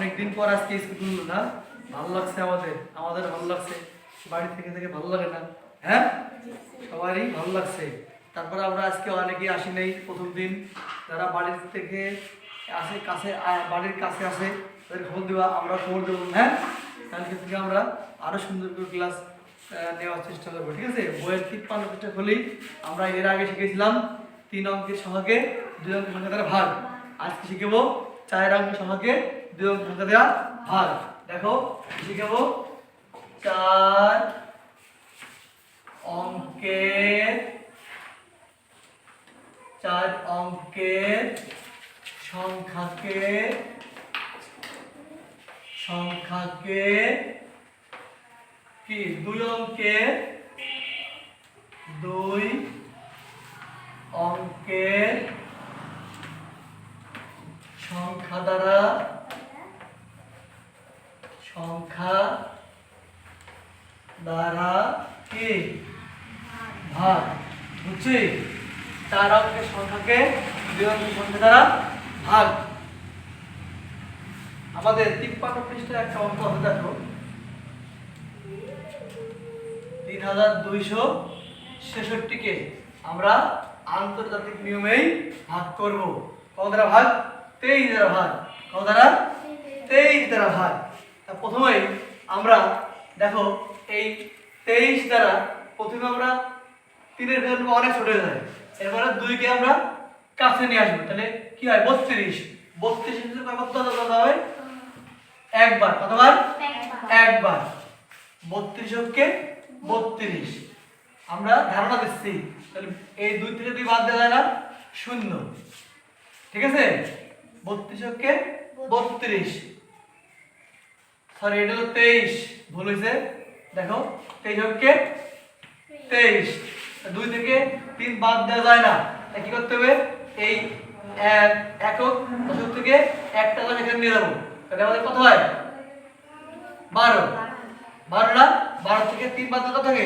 অনেকদিন পর আজকে স্কুল খুললো না। ভালো লাগছে আমাদের। আমাদের ভালো লাগছে। বাড়ি থেকে থেকে ভালো লাগে না। হ্যাঁ? সবারই ভালো লাগছে। তারপরে আমরা আজকে অনেকেই আসি নাই প্রথম দিন। যারা বাড়ির থেকে আসে, কাছে বাড়ির কাছে আসে, তাদের খবর দেওয়া, আমরা খবর দেবো। হ্যাঁ? কালকে থেকে আমরা আরও সুন্দর করে ক্লাস নেওয়ার চেষ্টা করব, ঠিক আছে? বইয়ের তিপ্পান্ন পৃষ্ঠা খুলেই আমরা এর আগে শিখেছিলাম তিন অঙ্কের সংখ্যাকে, দুই অঙ্কের সংখ্যা দ্বারা ভাগ। আজকে শিখেবো চার অঙ্কের সংখ্যাকে অঙ্কের সংখ্যা দ্বারা ভাগ দেখো শিখেবো চার অঙ্কের চার অঙ্কের সংখ্যাকে সংখ্যাকে কি? দুই অঙ্কের দুই অঙ্কের সংখ্যা দ্বারা সংখ্যা দ্বারা কি? ভাগ। বুঝছি? চার সংখ্যাকে দুই অঙ্কের সংখ্যা দ্বারা ভাগ। আমাদের তিপ্পান্ন পৃষ্ঠায় একটা অঙ্ক আছে, দেখো। তিন হাজার দুইশো ছেষট্টিকে আমরা আন্তর্জাতিক নিয়মেই ভাগ করব। কত দ্বারা ভাগ? তেইশ দ্বারা ভাগ। কত দ্বারা? তেইশ দ্বারা ভাগ। তা প্রথমেই আমরা দেখো এই তেইশ দ্বারা প্রথমে আমরা তিনের ভেতর অনেক ছোট হয়ে যায়। এরপরে দুইকে আমরা কাছে নিয়ে আসব। তাহলে কি হয়? বত্রিশ। বত্রিশ কত কত একবার। কতবার? একবার। বত্রিশ হচ্ছে বত্রিশ। আমরা ধারণা দিচ্ছি। তাহলে এই দুই থেকে দুই বাদ দেওয়া যায় না। শূন্য। ঠিক আছে? বত্রিশ হচ্ছে বত্রিশ। সরি এটা হলো তেইশ। ভুল হয়েছে? দেখো, তেইশ হচ্ছে তেইশ। দুই থেকে তিন বাদ দেওয়া যায় না। তাই কি করতে হবে? এই এক, একক দশক থেকে একটা দশ এখানে নিয়ে যাব। তাহলে আমাদের কত হয়? বারো। বারো না? বারো থেকে তিন বাদ কত থাকে?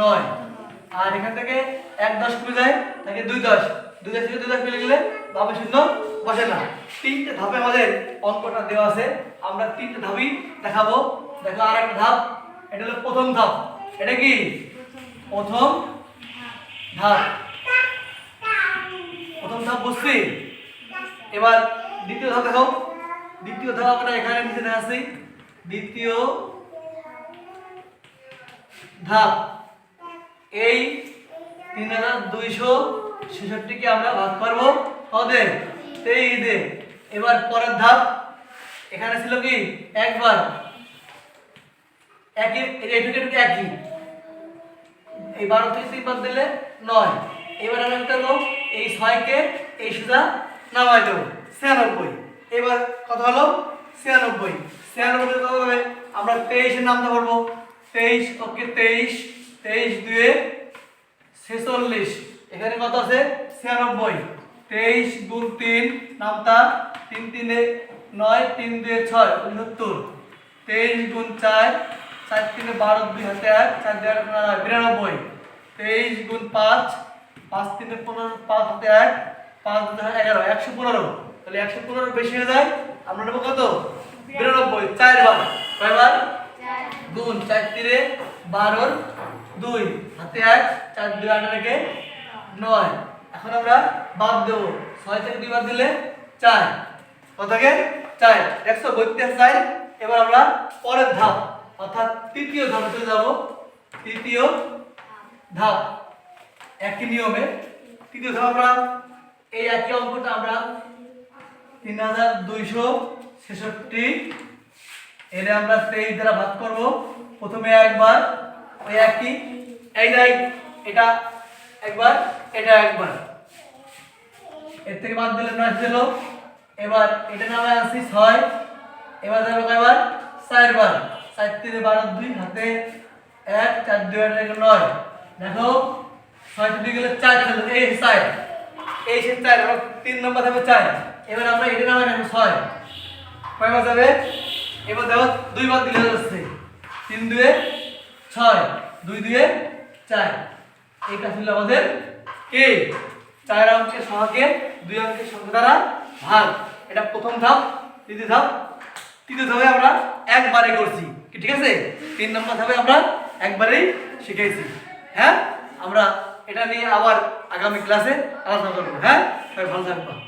নয়। আর এখান থেকে এক দশ খুলে যায় থাকে দুই দশ। দুই দশ থেকে দুই দশ মিলে গেলে বাবা শূন্য বসে না। তিনটে ধাপে আমাদের অঙ্কটা দেওয়া আছে। আমরা তিনটে ধাপই দেখাবো। দেখো আর একটা ধাপ। এটা হলো প্রথম ধাপ। এটা কি? প্রথম ধাপ। প্রথম ধাপ বুঝছি? এবার দ্বিতীয় ধাপ দেখো দ্বিতীয় ধাপ আমরা এখানে নিচে আসছি দ্বিতীয় ধাপ। এই তিন হাজার দুইশো ছেষট্টিকে আমরা ভাগ করব। কদে তেইশে এবার পরের ধাপ। এখানে ছিল কি? একবার। একই এটুকু এটুকু একই? এই বারো থেকে তিন বাদ দিলে নয়। এবার আমরা কি করব এই ছয়কে এই সুদা নামাই দেবো। ছিয়ানব্বই। এবার কত হলো? ছিয়ানব্বই। ছিয়ানব্বই কত আমরা তেইশের নামটা করব তেইশ ওকে তেইশ তেইশ দুয়ে ছেচল্লিশ। এখানে কত আছে? ছিয়ানব্বই। তেইশ গুণ তিন নামতা তিন তিনে নয়, তিন দুয়ে ছয়, উনসত্তর। তেইশ গুণ চার চার তিনে বারো দুই হাতে এক চার দুই আট বিরানব্বই। তেইশ গুণ পাঁচ পাঁচ তিনে পনেরো পাঁচ হাতে এক পাঁচ দুই এগারো একশো পনেরো। তাহলে একশো পনেরো বেশি হয়ে যায় আমরা নেব কত? বিরানব্বই চারবার কয়বার? গুণ চার তিনে বারোর দুই হাতে এক চার দুই আট রেখে নয়। এখন আমরা বাদ দেবো। ছয় থেকে দুই বাদ দিলে চার। কত থাকে? চার। একশো বত্রিশ চার। এবার আমরা পরের ধাপ। অর্থাৎ তৃতীয় ধাপে যাব। তৃতীয় ধাপ একই নিয়মে। তৃতীয় ধাপ আমরা এই একই অঙ্কটা আমরা তিন হাজার দুইশো ছেষট্টি। এনে আমরা তেইশ দ্বারা ভাগ করব। প্রথমে একবার ওই একই। এই নাই, এটা একবার এটা একবার। এর থেকে বাদ দিলে নয় দিল। এবার এটা নামে আসি ছয়। এবার যাবে কয়বার? চারবার। চার তিনে বারো দুই, হাতে এক, চার, দুই, আট নয়। দেখো, ছয় দুই গেলে চার এই এই চার তিন নম্বর চার। এবার আমরা এটা ছয়। এবার দেখো দিলে যাচ্ছে। তিন দুয়ে ছয়, দুই দুয়ে চার। এটা ছিল আমাদের কে? চার দুই ভাগ। এটা প্রথম ধাপ, দ্বিতীয় ধাপ। তৃতীয় ধাপে আমরা একবারে করছি। ঠিক আছে? তিন নম্বর ধাপে আমরা একবারেই শিখেছি। হ্যাঁ? আমরা এটা নিয়ে আবার আগামী ক্লাসে আলোচনা করব। হ্যাঁ? ভালো থাকবা।